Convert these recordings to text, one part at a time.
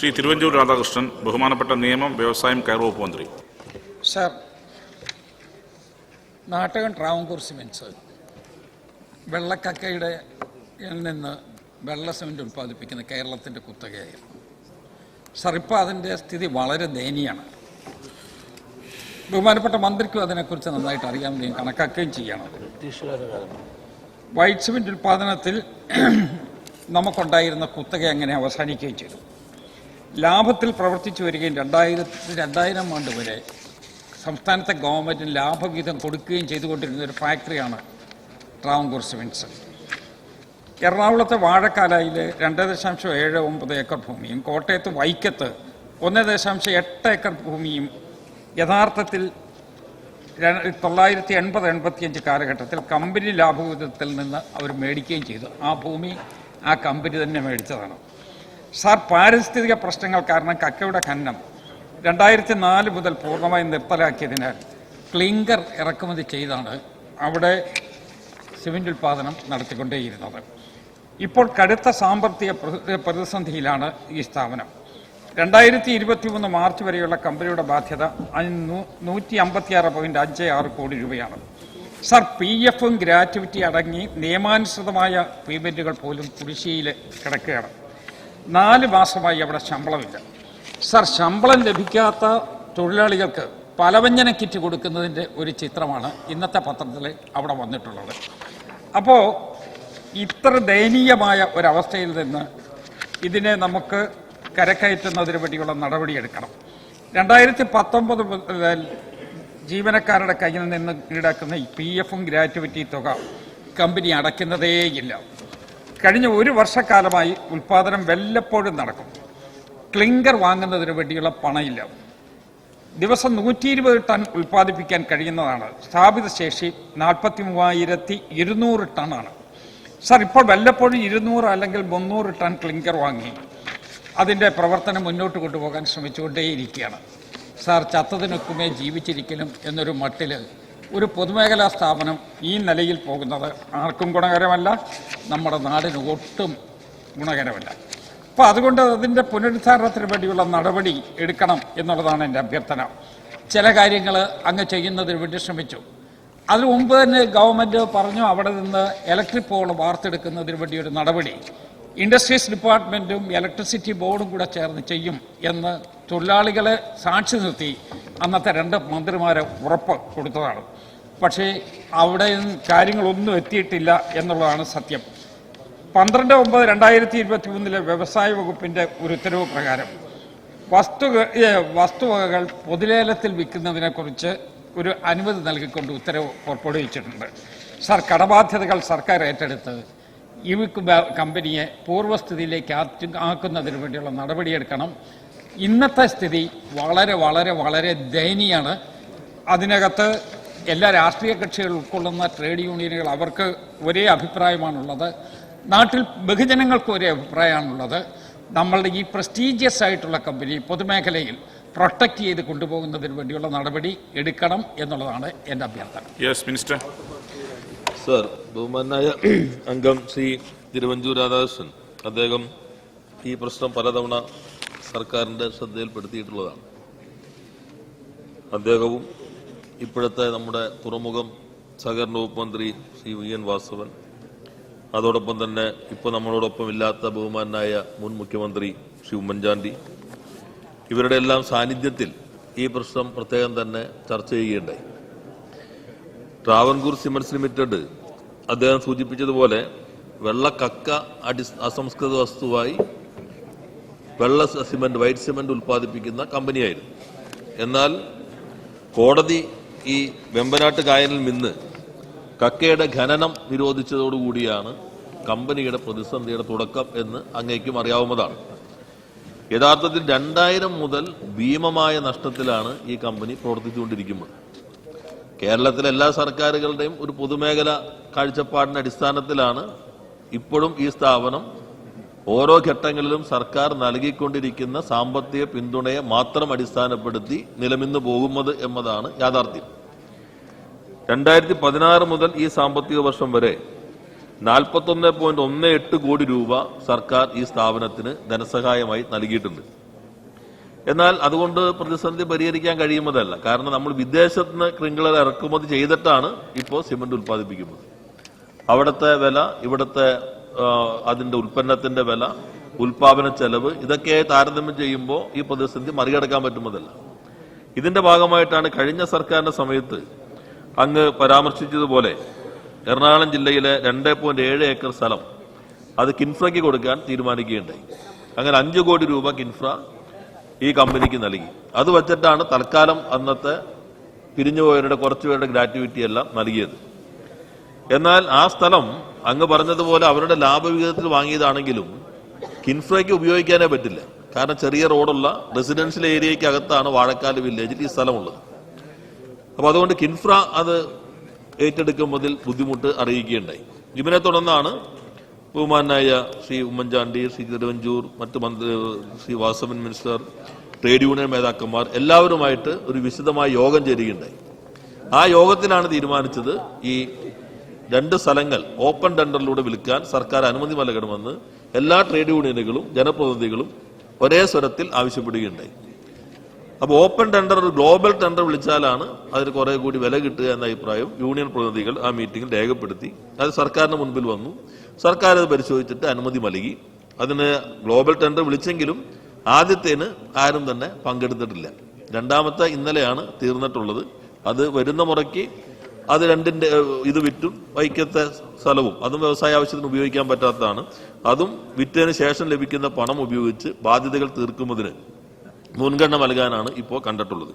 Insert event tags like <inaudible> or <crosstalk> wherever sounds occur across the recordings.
ശ്രീ തിരുവഞ്ചൂർ രാധാകൃഷ്ണൻ ബഹുമാനപ്പെട്ട നിയമം വ്യവസായം കയർ വകുപ്പ് മന്ത്രി. സർ നാട്ടകൻ ട്രാവൻകൂർ സിമെന്റ്സ് വെള്ളക്കക്കയുടെ നിന്ന് വെള്ള സിമെന്റ് ഉൽപ്പാദിപ്പിക്കുന്ന കേരളത്തിന്റെ കുത്തകയായിരുന്നു. സർ ഇപ്പോൾ അതിന്റെ സ്ഥിതി വളരെ ദയനീയമാണ്. ബഹുമാനപ്പെട്ട മന്ത്രിക്കും അതിനെക്കുറിച്ച് നന്നായിട്ട് അറിയാമെന്ന് കണക്കാക്കുകയും ചെയ്യണം. വൈറ്റ് സിമെന്റ് ഉൽപ്പാദനത്തിൽ <clears throat> നമുക്കുണ്ടായിരുന്ന കുത്തക അങ്ങനെ അവസാനിക്കുകയും ചെയ്തു. ലാഭത്തിൽ പ്രവർത്തിച്ചു വരികയും രണ്ടായിരത്തി രണ്ടായിരം ആണ്ട് വരെ സംസ്ഥാനത്തെ ഗവൺമെന്റിന് ലാഭവിഹിതം കൊടുക്കുകയും ചെയ്തുകൊണ്ടിരുന്ന ഒരു ഫാക്ടറിയാണ് ട്രാവൻകൂർ സിമെന്റ്സ് എറണാകുളത്തെ വാഴക്കാലയിൽ രണ്ട് ദശാംശം ഏഴ് ഒമ്പത് ഏക്കർ ഭൂമിയും കോട്ടയത്ത് വൈക്കത്ത് ഒന്ന് ദശാംശം എട്ട് ഏക്കർ ഭൂമിയും യഥാർത്ഥത്തിൽ തൊള്ളായിരത്തി എൺപത് എൺപത്തിയഞ്ച് കാലഘട്ടത്തിൽ കമ്പനി ലാഭവിഹിതത്തിൽ നിന്ന് അവർ മേടിക്കുകയും ചെയ്തു. ആ ഭൂമി ആ കമ്പനി തന്നെ മേടിച്ചതാണ്. സാർ പാരിസ്ഥിതിക പ്രശ്നങ്ങൾ കാരണം കക്കയുടെ ഖനനം രണ്ടായിരത്തി നാല് മുതൽ പൂർണമായി നിർത്തലാക്കിയതിനാൽ ക്ലിങ്കർ ഇറക്കുമതി ചെയ്താണ് അവിടെ സിമെന്റ് ഉൽപ്പാദനം നടത്തിക്കൊണ്ടേയിരുന്നത്. ഇപ്പോൾ കടുത്ത സാമ്പത്തിക പ്ര- പ്രതിസന്ധിയിലാണ് ഈ സ്ഥാപനം. രണ്ടായിരത്തി ഇരുപത്തി മൂന്ന് മാർച്ച് വരെയുള്ള കമ്പനിയുടെ ബാധ്യത നൂറ്റി അമ്പത്തിയാറ് പോയിന്റ് അഞ്ച് ആറ് കോടി രൂപയാണ്. സർ പി എഫും ഗ്രാറ്റുവിറ്റി അടങ്ങി നിയമാനുസൃതമായ പേയ്മെന്റുകൾ പോലും കുടിശ്ശിയിൽ കിടക്കുകയാണ്. നാല് മാസമായി അവിടെ ശമ്പളമില്ല. സർ ശമ്പളം ലഭിക്കാത്ത തൊഴിലാളികൾക്ക് പലവ്യഞ്ജന കിറ്റ് കൊടുക്കുന്നതിന്റെ ഒരു ചിത്രമാണ് ഇന്നത്തെ പത്രത്തിൽ അവിടെ വന്നിട്ടുള്ളത്. അപ്പോൾ ഇത്ര ദയനീയമായ ഒരവസ്ഥയിൽ നിന്ന് ഇതിനെ നമുക്ക് കരക്കയറ്റുന്നതിന് വേണ്ടിയുള്ള നടപടിയെടുക്കണം രണ്ടായിരത്തി പത്തൊമ്പത് മുതൽ ജീവനക്കാരുടെ കയ്യിൽ നിന്ന് ഈടാക്കുന്ന പി എഫും ഗ്രാറ്റുവിറ്റി തുക കമ്പനി അടയ്ക്കുന്നതേയില്ല. കഴിഞ്ഞ ഒരു വർഷക്കാലമായി ഉൽപ്പാദനം വല്ലപ്പോഴും നടക്കും. ക്ലിങ്കർ വാങ്ങുന്നതിന് വേണ്ടിയുള്ള പണയില്ല. ദിവസം നൂറ്റി ഇരുപത് ടൺ ഉൽപ്പാദിപ്പിക്കാൻ കഴിയുന്നതാണ്. സ്ഥാപിത ശേഷി നാൽപ്പത്തി മൂവായിരത്തി ഇരുന്നൂറ് ടണ്ണാണ്. സാർ ഇപ്പോൾ വല്ലപ്പോഴും ഇരുന്നൂറ് അല്ലെങ്കിൽ മുന്നൂറ് ടൺ ക്ലിങ്കർ വാങ്ങി അതിന്റെ പ്രവർത്തനം മുന്നോട്ട് കൊണ്ടുപോകാൻ ശ്രമിച്ചുകൊണ്ടേയിരിക്കുകയാണ്. സാർ ചത്തതിനൊക്കുമേ ജീവിച്ചിരിക്കലും എന്നൊരു മട്ടിൽ ഒരു പൊതുമേഖലാ സ്ഥാപനം ഈ നിലയിൽ പോകുന്നത് ആർക്കും ഗുണകരമല്ല നമ്മുടെ നാടിന് ഒട്ടും ഗുണകരമല്ല. അപ്പോൾ അതുകൊണ്ട് അതിന്റെ പുനരുദ്ധാരണത്തിന് വേണ്ടിയുള്ള നടപടി എടുക്കണം എന്നുള്ളതാണ് എന്റെ അഭ്യർത്ഥന. ചില കാര്യങ്ങൾ അങ്ങ് ചെയ്യുന്നതിന് വേണ്ടി ശ്രമിച്ചു. അതിനു മുമ്പ് തന്നെ ഗവൺമെന്റ് പറഞ്ഞു അവിടെ നിന്ന് ഇലക്ട്രിക് പോൾ വാർത്തെടുക്കുന്നതിന് വേണ്ടി ഒരു നടപടി. ഇൻഡസ്ട്രീസ് ഡിപ്പാർട്ട്മെന്റും ഇലക്ട്രിസിറ്റി ബോർഡും കൂടെ ചേർന്ന് ചെയ്യും എന്ന് തൊഴിലാളികളെ സാക്ഷി നിർത്തി അന്നത്തെ രണ്ട് മന്ത്രിമാരെ ഉറപ്പ് കൊടുത്തതാണ്. പക്ഷേ അവിടെ കാര്യങ്ങളൊന്നും എത്തിയിട്ടില്ല എന്നുള്ളതാണ് സത്യം. പന്ത്രണ്ട് ഒമ്പത് രണ്ടായിരത്തി ഇരുപത്തി മൂന്നിലെ വ്യവസായ വകുപ്പിന്റെ ഒരു ഉത്തരവ് പ്രകാരം വസ്തു വസ്തുവകകൾ പൊതുലേലത്തിൽ വിൽക്കുന്നതിനെക്കുറിച്ച് ഒരു അനുമതി നൽകിക്കൊണ്ട് ഉത്തരവ് പുറപ്പെടുവിച്ചിട്ടുണ്ട് സർ കടബാധ്യതകൾ സർക്കാർ ഏറ്റെടുത്ത് ഈ കമ്പനിയെ പൂർവസ്ഥിതിയിലേക്ക് ആക്കുന്നതിന് വേണ്ടിയുള്ള നടപടിയെടുക്കണം. ഇന്നത്തെ സ്ഥിതി വളരെ വളരെ വളരെ ദയനീയാണ് അതിനകത്ത് എല്ലാ രാഷ്ട്രീയ കക്ഷികൾ ഉൾക്കൊള്ളുന്ന ട്രേഡ് യൂണിയനുകൾ അവർക്ക് ഒരേ അഭിപ്രായമാണുള്ളത്. നാട്ടിൽ ബഹുജനങ്ങൾക്ക് ഒരേ അഭിപ്രായമാണുള്ളത്. നമ്മളുടെ ഈ പ്രസ്റ്റീജിയസ് ആയിട്ടുള്ള കമ്പനി പൊതുമേഖലയിൽ പ്രൊട്ടക്റ്റ് ചെയ്ത് കൊണ്ടുപോകുന്നതിന് വേണ്ടിയുള്ള നടപടി എടുക്കണം എന്നുള്ളതാണ് എന്റെ അഭ്യർത്ഥന. യെസ് മിനിസ്റ്റർ സർ ബഹുമാനായ അംഗം സി തിരുവഞ്ചൂർ രാധാകൃഷ്ണൻ. അദ്ദേഹം ഈ പ്രശ്നം പലതവണ സർക്കാരിന്റെ ശ്രദ്ധയിൽപ്പെടുത്തിയിട്ടുള്ളതാണ്. അദ്ദേഹവും ഇപ്പോഴത്തെ നമ്മുടെ തുറമുഖം സഹകരണ വകുപ്പ് മന്ത്രി ശ്രീ വി എൻ വാസവൻ. അതോടൊപ്പം തന്നെ ഇപ്പോൾ നമ്മളോടൊപ്പം ഇല്ലാത്ത ബഹുമാനായ മുൻ മുഖ്യമന്ത്രി ശ്രീ ഉമ്മൻചാണ്ടി. ഇവരുടെ എല്ലാം സാന്നിധ്യത്തിൽ ഈ പ്രശ്നം പ്രത്യേകം തന്നെ ചർച്ച ചെയ്യുകയുണ്ടായി. ട്രാവൻകൂർ സിമൻസ് ലിമിറ്റഡ് അദ്ദേഹം സൂചിപ്പിച്ചതുപോലെ വെള്ളക്കക്ക അടി അസംസ്കൃത വസ്തുവായി വെള്ള സിമന്റ് വൈറ്റ് സിമന്റ് ഉൽപ്പാദിപ്പിക്കുന്ന കമ്പനിയായിരുന്നു. എന്നാൽ കോടതി ഈ വെമ്പനാട്ട് കായലിൽ നിന്ന് കക്കയുടെ ഖനനം നിരോധിച്ചതോടുകൂടിയാണ് കമ്പനിയുടെ പ്രതിസന്ധിയുടെ തുടക്കം എന്ന് അങ്ങേക്കും അറിയാവുന്നതാണ്. യഥാർത്ഥത്തിൽ രണ്ടായിരം മുതൽ ഭീമമായ നഷ്ടത്തിലാണ് ഈ കമ്പനി പ്രവർത്തിച്ചുകൊണ്ടിരിക്കുന്നത്. കേരളത്തിലെ എല്ലാ സർക്കാരുകളുടെയും ഒരു പൊതുമേഖല കാഴ്ചപ്പാടിന്റെ അടിസ്ഥാനത്തിലാണ് ഇപ്പോഴും ഈ സ്ഥാപനം ഓരോ ഘട്ടങ്ങളിലും സർക്കാർ നൽകിക്കൊണ്ടിരിക്കുന്ന സാമ്പത്തിക പിന്തുണയെ മാത്രം അടിസ്ഥാനപ്പെടുത്തി നിലനിന്ന് പോകുന്നത് എന്നതാണ് യാഥാർത്ഥ്യം. രണ്ടായിരത്തി പതിനാറ് മുതൽ ഈ സാമ്പത്തിക വർഷം വരെ നാൽപ്പത്തൊന്ന് പോയിന്റ് ഒന്ന് എട്ട് കോടി രൂപ സർക്കാർ ഈ സ്ഥാപനത്തിന് ധനസഹായമായി നൽകിയിട്ടുണ്ട്. എന്നാൽ അതുകൊണ്ട് പ്രതിസന്ധി പരിഹരിക്കാൻ കഴിയുന്നതല്ല. കാരണം നമ്മൾ വിദേശത്ത് നിന്ന് ക്രിങ്കളർ ഇറക്കുമതി ചെയ്തിട്ടാണ് ഇപ്പോൾ സിമന്റ് ഉൽപ്പാദിപ്പിക്കുന്നത്. അവിടുത്തെ വില ഇവിടുത്തെ അതിന്റെ ഉൽപ്പന്നത്തിന്റെ വില ഉൽപാദന ചെലവ് ഇതൊക്കെ താരതമ്യം ചെയ്യുമ്പോൾ ഈ പ്രതിസന്ധി മറികടക്കാൻ പറ്റുന്നതല്ല. ഇതിന്റെ ഭാഗമായിട്ടാണ് കഴിഞ്ഞ സർക്കാരിന്റെ സമയത്ത് അങ്ങ് പരാമർശിച്ചതുപോലെ എറണാകുളം ജില്ലയിലെ രണ്ട് പോയിന്റ് ഏഴ് ഏക്കർ സ്ഥലം അത് കിൻഫ്രയ്ക്ക് കൊടുക്കാൻ തീരുമാനിക്കുകയുണ്ടായി. അങ്ങനെ അഞ്ചു കോടി രൂപ കിൻഫ്ര ഈ കമ്പനിക്ക് നൽകി. അത് വച്ചിട്ടാണ് തൽക്കാലം അന്നത്തെ പിരിഞ്ഞുപോയവരുടെ കുറച്ചുപേരുടെ ഗ്രാറ്റുവിറ്റി എല്ലാം നൽകിയത്. എന്നാൽ ആ സ്ഥലം അങ്ങ് പറഞ്ഞതുപോലെ അവരുടെ ലാഭവിഹിതത്തിൽ വാങ്ങിയതാണെങ്കിലും കിൻഫ്രയ്ക്ക് ഉപയോഗിക്കാനേ പറ്റില്ല. കാരണം ചെറിയ റോഡുള്ള റെസിഡൻഷ്യൽ ഏരിയയ്ക്ക് അകത്താണ് വാഴക്കാൽ വില്ലേജിൽ ഈ സ്ഥലമുള്ളത്. അപ്പൊ അതുകൊണ്ട് കിൻഫ്ര അത് ഏറ്റെടുക്കുന്നതിൽ ബുദ്ധിമുട്ട് അറിയിക്കുകയുണ്ടായി. ഇതിനെ തുടർന്നാണ് ബഹുമാനായ ശ്രീ ഉമ്മൻചാണ്ടി ശ്രീ തിരുവഞ്ചൂർ മറ്റ് മന്ത്രി Shri Vasavan minister trade union നേതാക്കന്മാർ എല്ലാവരുമായിട്ട് ഒരു വിശദമായ യോഗം ചേരുകയുണ്ടായി. ആ യോഗത്തിലാണ് തീരുമാനിച്ചത് ഈ രണ്ട് സ്ഥലങ്ങൾ ഓപ്പൺ ടെൻഡറിലൂടെ വിൽക്കാൻ സർക്കാർ അനുമതി നൽകണമെന്ന് എല്ലാ ട്രേഡ് യൂണിയനുകളും ജനപ്രതിനിധികളും ഒരേ സ്വരത്തിൽ ആവശ്യപ്പെടുകയുണ്ടായി. അപ്പോൾ ഓപ്പൺ ടെൻഡർ ഒരു ഗ്ലോബൽ ടെൻഡർ വിളിച്ചാലാണ് അതിന് കുറെ കൂടി വില കിട്ടുക എന്ന അഭിപ്രായം യൂണിയൻ പ്രതിനിധികൾ ആ മീറ്റിംഗിൽ രേഖപ്പെടുത്തി. അത് സർക്കാരിന് മുൻപിൽ വന്നു. സർക്കാർ അത് പരിശോധിച്ചിട്ട് അനുമതി നൽകി. അതിന് ഗ്ലോബൽ ടെൻഡർ വിളിച്ചെങ്കിലും ആദ്യത്തേന് ആരും തന്നെ പങ്കെടുത്തിട്ടില്ല. രണ്ടാമത്തെ ഇന്നലെയാണ് തീർന്നിട്ടുള്ളത്. അത് വരുന്ന മുറയ്ക്ക് അത് രണ്ടിന്റെ ഇത് വിറ്റും വൈക്കത്തെ സ്ഥലവും. അതും വ്യവസായ ആവശ്യത്തിന് ഉപയോഗിക്കാൻ പറ്റാത്തതാണ്. അതും വിറ്റതിന് ശേഷം ലഭിക്കുന്ന പണം ഉപയോഗിച്ച് ബാധ്യതകൾ തീർക്കുന്നതിന് മുൻഗണന നൽകാനാണ് ഇപ്പോൾ കണ്ടിട്ടുള്ളത്.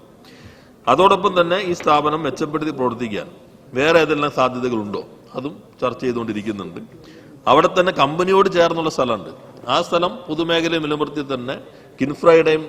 അതോടൊപ്പം തന്നെ ഈ സ്ഥാപനം മെച്ചപ്പെടുത്തി പ്രവർത്തിക്കാൻ വേറെ ഏതെല്ലാം സാധ്യതകളുണ്ടോ അതും ചർച്ച ചെയ്തുകൊണ്ടിരിക്കുന്നുണ്ട്. അവിടെ തന്നെ കമ്പനിയോട് ചേർന്നുള്ള സ്ഥലമുണ്ട്. ആ സ്ഥലം പൊതുമേഖലയിൽ നിലനിർത്തി തന്നെ കിൻഫ്രയുടെയും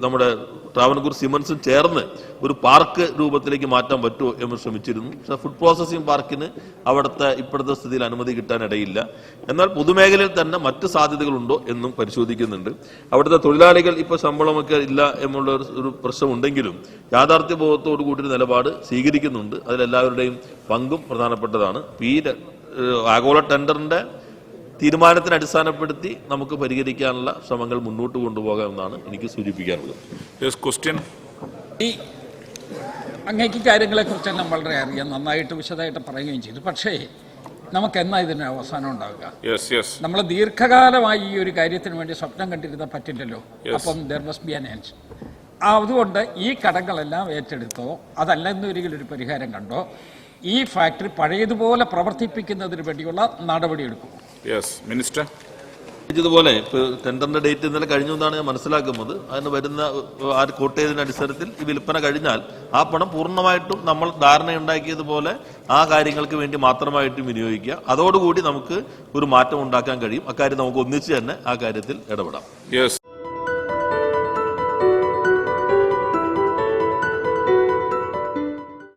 നമ്മുടെ ട്രാവൻകൂർ സിമൻസും ചേർന്ന് ഒരു പാർക്ക് രൂപത്തിലേക്ക് മാറ്റാൻ പറ്റുമോ എന്ന് ശ്രമിച്ചിരുന്നു. പക്ഷെ ഫുഡ് പ്രോസസ്സിംഗ് പാർക്കിന് അവിടുത്തെ ഇപ്പോഴത്തെ സ്ഥിതിയിൽ അനുമതി കിട്ടാനിടയില്ല. എന്നാൽ പൊതുമേഖലയിൽ തന്നെ മറ്റ് സാധ്യതകളുണ്ടോ എന്നും പരിശോധിക്കുന്നുണ്ട്. അവിടുത്തെ തൊഴിലാളികൾ ഇപ്പോൾ ശമ്പളമൊക്കെ ഇല്ല എന്നുള്ള ഒരു- പ്രശ്നമുണ്ടെങ്കിലും യാഥാർത്ഥ്യബോധത്തോടു കൂടി ഒരു നിലപാട് സ്വീകരിക്കുന്നുണ്ട്. അതിലെല്ലാവരുടെയും പങ്കും പ്രധാനപ്പെട്ടതാണ്. ഈ ആഗോള ടെൻഡറിന്റെ തീരുമാനത്തിന് അടിസ്ഥാനപ്പെടുത്തി നമുക്ക് പരിഹരിക്കാനുള്ള ശ്രമങ്ങൾ മുന്നോട്ട് കൊണ്ടുപോകാമെന്നാണ് എനിക്ക് സൂചിപ്പിക്കാനുള്ളത്. യെസ് ക്വസ്റ്റ്യൻ ഈ അങ്ങേക്ക് കാര്യങ്ങളെക്കുറിച്ചെല്ലാം വളരെ അറിയാം. നന്നായിട്ട് വിശദമായിട്ട് പറയുകയും ചെയ്തു. പക്ഷേ നമുക്ക് എന്നാ ഇതിന് അവസാനം ഉണ്ടാവുക? യെസ് യെസ് നമ്മൾ ദീർഘകാലമായി ഈ ഒരു കാര്യത്തിന് വേണ്ടി സ്വപ്നം കണ്ടിരുന്ന പറ്റില്ലല്ലോ? അപ്പം ദർ മസ്റ്റ് ബി അതുകൊണ്ട് ഈ കടങ്ങളെല്ലാം ഏറ്റെടുത്തോ അതല്ല എന്നൊരിക്കലും ഒരു പരിഹാരം കണ്ടോ ഈ ഫാക്ടറി പഴയതുപോലെ പ്രവർത്തിപ്പിക്കുന്നതിന് വേണ്ടിയുള്ള നടപടിയെടുക്കും. മിനിസ്റ്റർ ഇതുപോലെ ടെൻഡറിന്റെ ഡേറ്റ് ഇന്നലെ കഴിഞ്ഞു എന്നാണ് ഞാൻ മനസ്സിലാക്കുന്നത്. അതിന് വരുന്ന ആ കോട്ട് ചെയ്തതിന്റെ അടിസ്ഥാനത്തിൽ ഈ വിൽപ്പന കഴിഞ്ഞാൽ ആ പണം പൂർണമായിട്ടും നമ്മൾ ധാരണയുണ്ടാക്കിയതുപോലെ ആ കാര്യങ്ങൾക്ക് വേണ്ടി മാത്രമായിട്ടും വിനിയോഗിക്കുക. അതോടുകൂടി നമുക്ക് ഒരു മാറ്റം ഉണ്ടാക്കാൻ കഴിയും. അക്കാര്യം നമുക്ക് ഒന്നിച്ച് തന്നെ ആ കാര്യത്തിൽ ഇടപെടാം. യെസ്